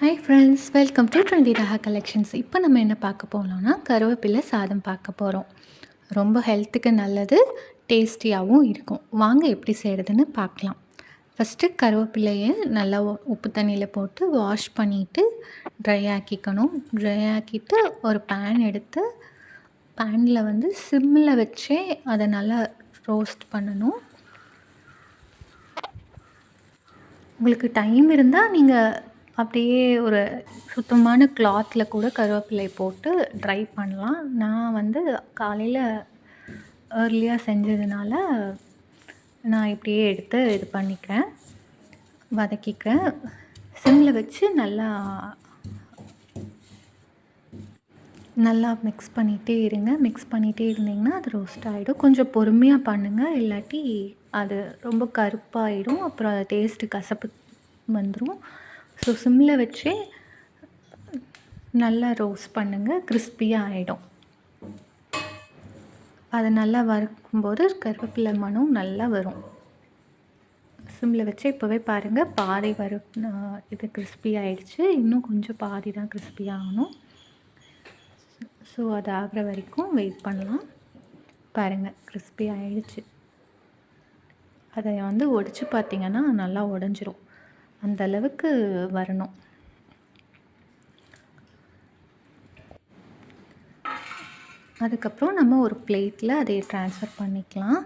Hi friends welcome to trendy Raha collections இப்போ நம்ம என்ன பார்க்க போகலாம்னா கருவேப்பிலை சாதம் பார்க்க போகிறோம் ரொம்ப ஹெல்த்துக்கு நல்லது டேஸ்டியாகவும் இருக்கும். வாங்க எப்படி செய்கிறதுன்னு பார்க்கலாம். ஃபஸ்ட்டு கருவேப்பிலையை நல்லா உப்பு தண்ணியில் போட்டு வாஷ் பண்ணிவிட்டு ட்ரை ஆக்கிக்கணும். ட்ரை ஆக்கிட்டு ஒரு பேன் எடுத்து பேனில் வந்து சிம்மில் வச்சே அதை நல்லா ரோஸ்ட் பண்ணணும். உங்களுக்கு டைம் இருந்தால் நீங்கள் அப்படியே ஒரு சுத்தமான கிளாத்தில் கூட கருவேப்பிலை போட்டு ட்ரை பண்ணலாம். நான் வந்து காலையில் ஏர்லியாக செஞ்சதுனால நான் இப்படியே எடுத்து இது பண்ணிக்கிறேன். வதக்கிக்கிறேன். சிம்மில் வச்சு நல்லா நல்லா மிக்ஸ் பண்ணிகிட்டே இருங்க. மிக்ஸ் பண்ணிகிட்டே இருந்தீங்கன்னா அது ரோஸ்ட் ஆகிடும் கொஞ்சம் பொறுமையாக பண்ணுங்கள் இல்லாட்டி அது ரொம்ப கருப்பாயிடும் அப்புறம் அது டேஸ்ட்டு கசப்பு வந்துடும் ஸோ சிம்மில் வச்சு நல்லா ரோஸ்ட் பண்ணுங்கள் கிறிஸ்பியாக ஆகிடும் அதை நல்லா வறுக்கும்போது கருவேப்பிலை மனம் நல்லா வரும். சிம்மில் வச்சு இப்போவே பாருங்கள் பாதி வறு இது கிறிஸ்பி ஆகிடுச்சு இன்னும் கொஞ்சம் பாதி தான் கிறிஸ்பி ஆகணும். ஸோ அது ஆகிற வரைக்கும் வெயிட் பண்ணலாம். பாருங்கள் கிறிஸ்பி ஆகிடுச்சு அதை வந்து உடச்சி பார்த்தீங்கன்னா நல்லா உடஞ்சிரும். அந்த அளவுக்கு வரணும். அதுக்கப்புறம் நம்ம ஒரு பிளேட்டில் அதை ட்ரான்ஸ்ஃபர் பண்ணிக்கலாம்.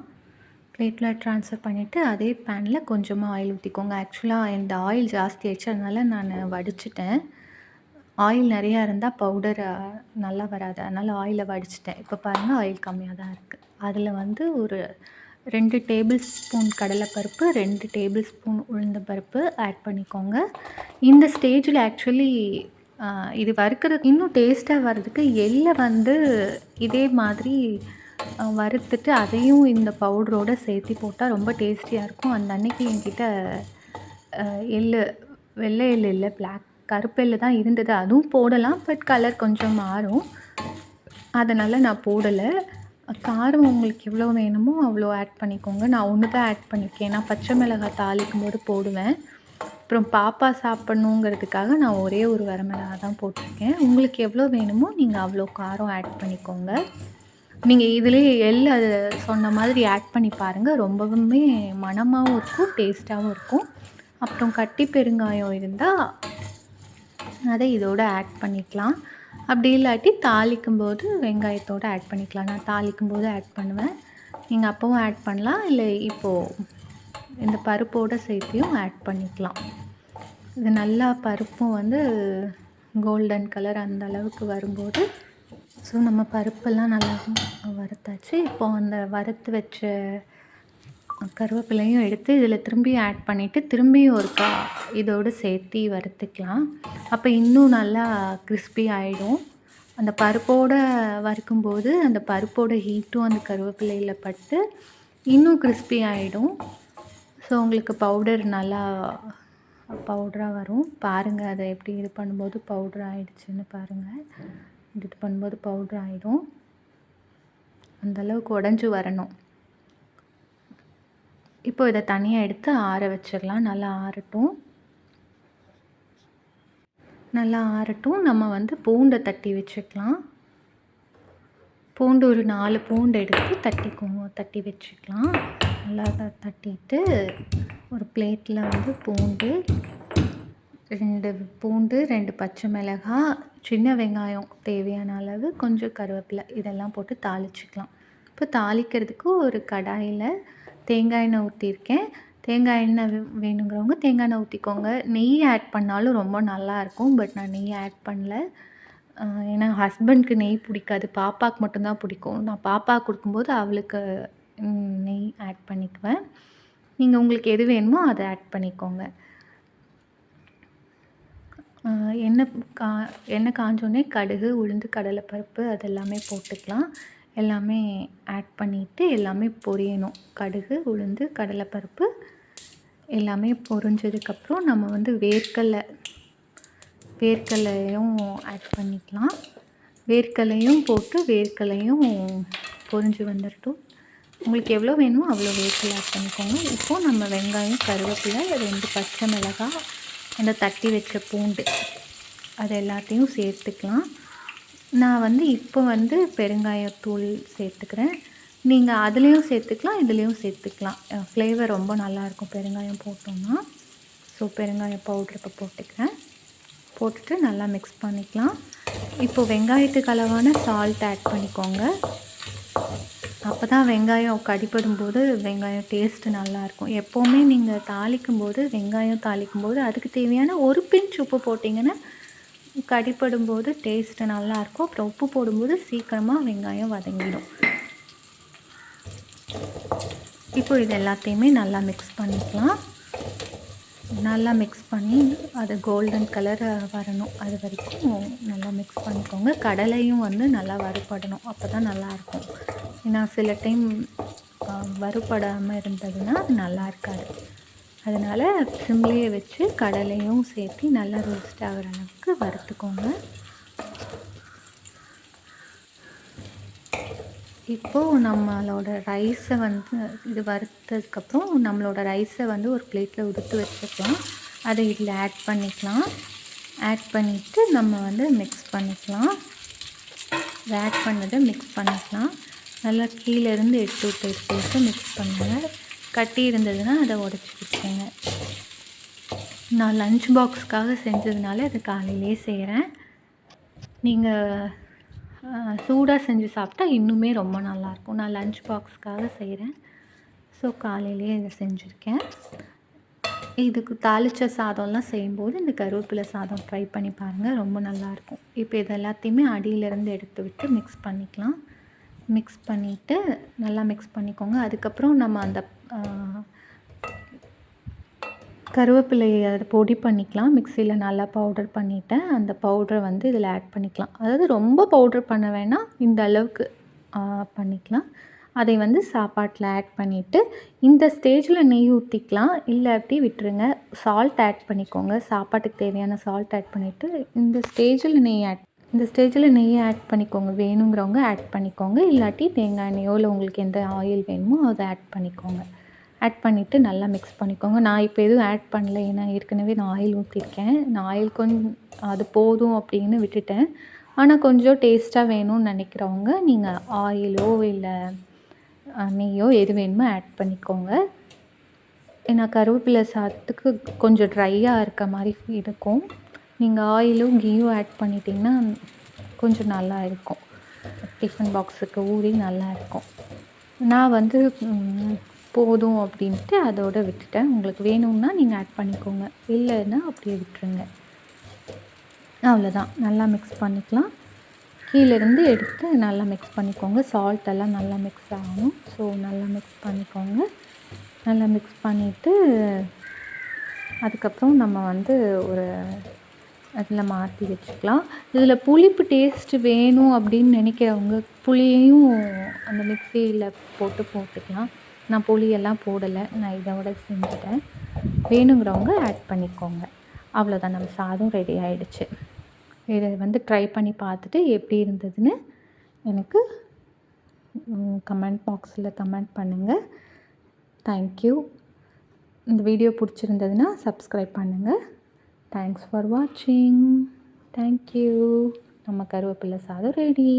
பிளேட்டில் ட்ரான்ஸ்ஃபர் பண்ணிவிட்டு அதே பேனில் கொஞ்சமாக ஆயில் ஊற்றிக்கோங்க ஆக்சுவலாக இந்த ஆயில் ஜாஸ்தி ஆயிடுச்சு. அதனால் நான் வடிச்சிட்டேன். ஆயில் நிறையா இருந்தால் பவுடர் நல்லா வராது. அதனால் ஆயிலை வடிச்சிட்டேன். இப்போ பாருங்கள் ஆயில் கம்மியாக தான் இருக்குது அதில் வந்து ஒரு ரெண்டு டேபிள் ஸ்பூன் கடலைப்பருப்பு ரெண்டு டேபிள் ஸ்பூன் உளுந்தம்பருப்பு ஆட் பண்ணிக்கோங்க. இந்த ஸ்டேஜில் ஆக்சுவலி இது வறுக்கிறது இன்னும் டேஸ்ட்டாக வர்றதுக்கு எள்ளை வந்து இதே மாதிரி வறுத்துட்டு அதையும் இந்த பவுடரோடு சேர்த்து போட்டால் ரொம்ப டேஸ்டியாக இருக்கும். அந்த அன்னைக்கு என்கிட்ட எள்ளு வெள்ளை எள்ளு இல்லை பிளாக் கருப்பு எள்ளு தான் இருந்தது. அதுவும் போடலாம் பட் கலர் கொஞ்சம் மாறும். அதனால் நான் போடலை. காரம் உங்களுக்கு எவ்வளோ வேணுமோ அவ்வளோ ஆட் பண்ணிக்கோங்க. நான் ஒன்று தான் ஆட் பண்ணியிருக்கேன் நான் பச்சை மிளகாய் தாளிக்கும் போது போடுவேன். அப்புறம் பாப்பா சாப்பிட்ணுங்கிறதுக்காக நான் ஒரே ஒரு வரமிளகாய் தான் போட்டிருக்கேன். உங்களுக்கு எவ்வளோ வேணுமோ நீங்கள் அவ்வளோ காரம் ஆட் பண்ணிக்கோங்க. நீங்கள் இதுலேயே எள்ளு அது சொன்ன மாதிரி ஆட் பண்ணி பாருங்கள் ரொம்பவுமே மணமாகவும் இருக்கும் டேஸ்ட்டாகவும் இருக்கும். அப்புறம் கட்டி பெருங்காயம் இருந்தால் அதை இதோட ஆட் பண்ணிக்கலாம். அப்படி இல்லாட்டி தாளிக்கும் போது வெங்காயத்தோடு ஆட் பண்ணிக்கலாம். நான் தாளிக்கும் போது ஆட் பண்ணுவேன். நீங்கள் அப்போவும் ஆட் பண்ணலாம். இல்லை இப்போது இந்த பருப்போடு சேர்த்தியும் ஆட் பண்ணிக்கலாம். இது நல்லா பருப்பும் வந்து கோல்டன் கலர் அந்த அளவுக்கு வரும்போது ஸோ நம்ம பருப்பெல்லாம் நல்லா வறுத்தாச்சு. இப்போ அந்த வறுத்து வச்ச கருவேப்பிலையும் எடுத்து இதில் திரும்பி ஆட் பண்ணிவிட்டு திரும்பியும் ஒருக்கா இதோடு சேர்த்து வறுத்துக்கலாம். அப்போ இன்னும் நல்லா கிறிஸ்பி ஆகிடும் அந்த பருப்போடு வறுக்கும்போது அந்த பருப்போட ஹீட்டும் அந்த கருவேப்பிலையில் பட்டு இன்னும் கிறிஸ்பி ஆகிடும் ஸோ உங்களுக்கு பவுடர் நல்லா பவுடராக வரும். பாருங்கள் அதை எப்படி இது பண்ணும்போது பவுடர் ஆகிடுச்சின்னு பாருங்கள் இது பண்ணும்போது பவுடர் ஆகிடும் அந்தளவுக்கு உடஞ்சி வரணும். இப்போ இதை தனியாக எடுத்து ஆற வச்சிடலாம். நல்லா ஆறட்டும். நல்லா ஆறட்டும். நம்ம வந்து பூண்டை தட்டி வச்சுக்கலாம். பூண்டு ஒரு நாலு பூண்டு எடுத்து தட்டிக்கோங்க தட்டி வச்சுக்கலாம். நல்லா தட்டிட்டு ஒரு பிளேட்டில் வந்து பூண்டு ரெண்டு பூண்டு ரெண்டு பச்சை மிளகாய் சின்ன வெங்காயம் தேவையான அளவு கொஞ்சம் கருவேப்பிலை இதெல்லாம் போட்டு தாளிச்சிக்கலாம். இப்போ தாளிக்கிறதுக்கு ஒரு கடாயில் தேங்காய் எண்ணெய் ஊற்றிருக்கேன் தேங்காய் எண்ணெய் வேணுங்கிறவங்க தேங்காய் எண்ணெய் ஊற்றிக்கோங்க நெய் ஆட் பண்ணாலும் ரொம்ப நல்லா இருக்கும் பட் நான் நெய் ஆட் பண்ணல. ஏன்னா ஹஸ்பண்ட்க்கு நெய் பிடிக்காது பாப்பாவுக்கு மட்டும்தான் பிடிக்கும். நான் பாப்பாவுக்கு கொடுக்கும்போது அவளுக்கு நெய் ஆட் பண்ணிக்குவேன். நீங்கள் உங்களுக்கு எது வேணுமோ அதை ஆட் பண்ணிக்கோங்க. எண்ணெய் கா எண்ணெய் காஞ்சோடனே கடுகு உளுந்து கடலைப்பருப்பு அதெல்லாமே போட்டுக்கலாம். எல்லாமே ஆட் பண்ணிவிட்டு எல்லாமே பொரியணும். கடுகு உளுந்து கடலைப்பருப்பு எல்லாமே பொரிஞ்சதுக்கப்புறம் நம்ம வந்து வேர்க்கடலை வேர்க்கடலையும் ஆட் பண்ணிக்கலாம். வேர்க்கடலையும் போட்டு வேர்க்கடலையும் பொரிஞ்சு வந்துடட்டும் உங்களுக்கு எவ்வளோ வேணுமோ அவ்வளோ வேர்க்கடலை ஆட் பண்ணிக்கோங்க. இப்போது நம்ம வெங்காயம் கருவேப்பிலை ரெண்டு பச்சை மிளகாய் அந்த தட்டி வச்ச பூண்டு அது எல்லாத்தையும் சேர்த்துக்கலாம். நான் வந்து இப்போ வந்து பெருங்காயத்தூள் சேர்த்துக்கிறேன். நீங்கள் அதுலேயும் சேர்த்துக்கலாம் இதுலேயும் சேர்த்துக்கலாம். ஃப்ளேவர் ரொம்ப நல்லாயிருக்கும் பெருங்காயம் போட்டோம்னா. ஸோ பெருங்காயம் பவுட்ரு இப்போ போட்டுக்கிறேன். போட்டுட்டு நல்லா மிக்ஸ் பண்ணிக்கலாம். இப்போ வெங்காயத்துக்கு அளவான சால்ட் ஆட் பண்ணிக்கோங்க. அப்போ தான் வெங்காயம் கடிப்படும் போது வெங்காயம் டேஸ்ட்டு நல்லாயிருக்கும். எப்போவுமே நீங்கள் தாளிக்கும் போது வெங்காயம் தாளிக்கும் போது அதுக்கு தேவையான ஒரு பிஞ்ச் உப்பு போட்டிங்கன்னா கடிப்படும்போது டேஸ்ட்டு நல்லாயிருக்கும். அப்புறம் உப்பு போடும்போது சீக்கிரமாக வெங்காயம் வதங்கிடும். இப்போ இது எல்லாத்தையுமே நல்லா மிக்ஸ் பண்ணிக்கலாம். நல்லா மிக்ஸ் பண்ணி அது கோல்டன் கலர் வரணும். அது வரைக்கும் நல்லா மிக்ஸ் பண்ணிக்கோங்க. கடலையும் வந்து நல்லா வறுபடணும். அப்போ தான் நல்லாயிருக்கும். ஏன்னா சில டைம் வறுபடாமல் இருந்ததுன்னா நல்லா இருக்காது. அதனால் சிம்லேயே வச்சு கடலையும் சேர்த்து நல்லா ரோஸ்ட் ஆகிற அளவுக்கு வறுத்துக்கோங்க. இப்போது நம்மளோட ரைஸை வந்து இது வறுத்ததுக்கப்புறம் நம்மளோட ரைஸை வந்து ஒரு பிளேட்டில் உடுத்து வச்சுக்கலாம். அதை இதில் ஆட் பண்ணிக்கலாம். ஆட் பண்ணிவிட்டு நம்ம வந்து மிக்ஸ் பண்ணிக்கலாம். ஆட் பண்ணதை மிக்ஸ் பண்ணிக்கலாம். நல்லா கீழேருந்து எடுத்து விட்டு எடுத்து மிக்ஸ் பண்ணுங்கள் கட்டி இருந்ததுன்னா அதை உடச்சி வச்சுக்கோங்க. நான் லஞ்ச் பாக்ஸ்க்காக செஞ்சதுனால அதை காலையிலே செய்கிறேன் நீங்கள் சூடாக செஞ்சு சாப்பிட்டா இன்னுமே ரொம்ப நல்லாயிருக்கும். நான் லஞ்ச் பாக்ஸ்க்காக செய்கிறேன் ஸோ காலையிலே இதை செஞ்சுருக்கேன். இதுக்கு தாளித்த சாதம்லாம் செய்யும்போது இந்த கருவேப்பிலை சாதம் ட்ரை பண்ணி பாருங்கள் ரொம்ப நல்லாயிருக்கும். இப்போ இது எல்லாத்தையுமே அடியிலேருந்து எடுத்து விட்டு மிக்ஸ் பண்ணிக்கலாம். மிக்ஸ் பண்ணிவிட்டு நல்லா மிக்ஸ் பண்ணிக்கோங்க. அதுக்கப்புறம் நம்ம அந்த கருவேப்பிலையை அதை பொடி பண்ணிக்கலாம். மிக்சியில் நல்லா பவுடர் பண்ணிவிட்டேன் அந்த பவுடரை வந்து இதில் ஆட் பண்ணிக்கலாம். அதாவது ரொம்ப பவுடர் பண்ண வேணாம். இந்த அளவுக்கு பண்ணிக்கலாம். அதை வந்து சாப்பாட்டில் ஆட் பண்ணிவிட்டு இந்த ஸ்டேஜில் நெய் ஊற்றிக்கலாம் இல்லை அப்படி விட்டுருங்க. சால்ட் ஆட் பண்ணிக்கோங்க. சாப்பாட்டுக்கு தேவையான சால்ட் ஆட் பண்ணிவிட்டு இந்த ஸ்டேஜில் நெய் ஆட் இந்த ஸ்டேஜில் நெய்யை ஆட் பண்ணிக்கோங்க. வேணுங்கிறவங்க ஆட் பண்ணிக்கோங்க. இல்லாட்டி தேங்காய் எண்ணெயோ இல்லை உங்களுக்கு எந்த ஆயில் வேணுமோ அதை ஆட் பண்ணிக்கோங்க. ஆட் பண்ணிவிட்டு நல்லா மிக்ஸ் பண்ணிக்கோங்க. நான் இப்போ எதுவும் ஆட் பண்ணல. ஏன்னா ஏற்கனவே நான் ஆயில் ஊற்றிருக்கேன் நான் ஆயில் கொஞ்சம் அது போதும் அப்படின்னு விட்டுட்டேன். ஆனால் கொஞ்சம் டேஸ்ட்டாக வேணும்னு நினைக்கிறவங்க நீங்கள் ஆயிலோ இல்லை நெய்யோ எது வேணுமோ ஆட் பண்ணிக்கோங்க. ஏன்னா கருவேப்பிலை சாத்துக்கு கொஞ்சம் ட்ரையாக இருக்க மாதிரி இருக்கும். நீங்கள் ஆயிலும் கீயும் ஆட் பண்ணிட்டிங்கன்னா கொஞ்சம் நல்லா இருக்கும். டிஃபன் பாக்ஸுக்கு ஊறி நல்லா இருக்கும். நான் வந்து போதும் அப்படின்ட்டு அதோடு விட்டுட்டேன். உங்களுக்கு வேணும்னா நீங்கள் ஆட் பண்ணிக்கோங்க. இல்லைன்னா அப்படியே விட்டுருங்க. அவ்வளோதான் நல்லா மிக்ஸ் பண்ணிக்கலாம். கீழேருந்து எடுத்து நல்லா மிக்ஸ் பண்ணிக்கோங்க. சால்ட் எல்லாம் நல்லா மிக்ஸ் ஆகணும். ஸோ நல்லா மிக்ஸ் பண்ணிக்கோங்க. நல்லா மிக்ஸ் பண்ணிவிட்டு அதுக்கப்புறம் நம்ம வந்து ஒரு அதில் மாற்றி வச்சுக்கலாம். இதில் புளிப்பு டேஸ்ட்டு வேணும் அப்படின்னு நினைக்கிறவங்க புளியையும் அந்த மிக்சியில் போட்டு போட்டுக்கலாம். நான் புளியெல்லாம் போடலை. நான் இதோட செஞ்சுட்டேன். வேணுங்கிறவங்க ஆட் பண்ணிக்கோங்க. அவ்வளோதான். நம்ம சாதம் ரெடி ஆகிடுச்சு இதை வந்து ட்ரை பண்ணி பார்த்துட்டு எப்படி இருந்ததுன்னு எனக்கு கமெண்ட் பாக்ஸில் கமெண்ட் பண்ணுங்கள் தேங்க்யூ இந்த வீடியோ பிடிச்சிருந்ததுன்னா சப்ஸ்கிரைப் பண்ணுங்கள் தேங்க்ஸ் ஃபார் வாட்சிங் தேங்க்யூ நம்ம கருவேப்பிலை சாதம் ரெடி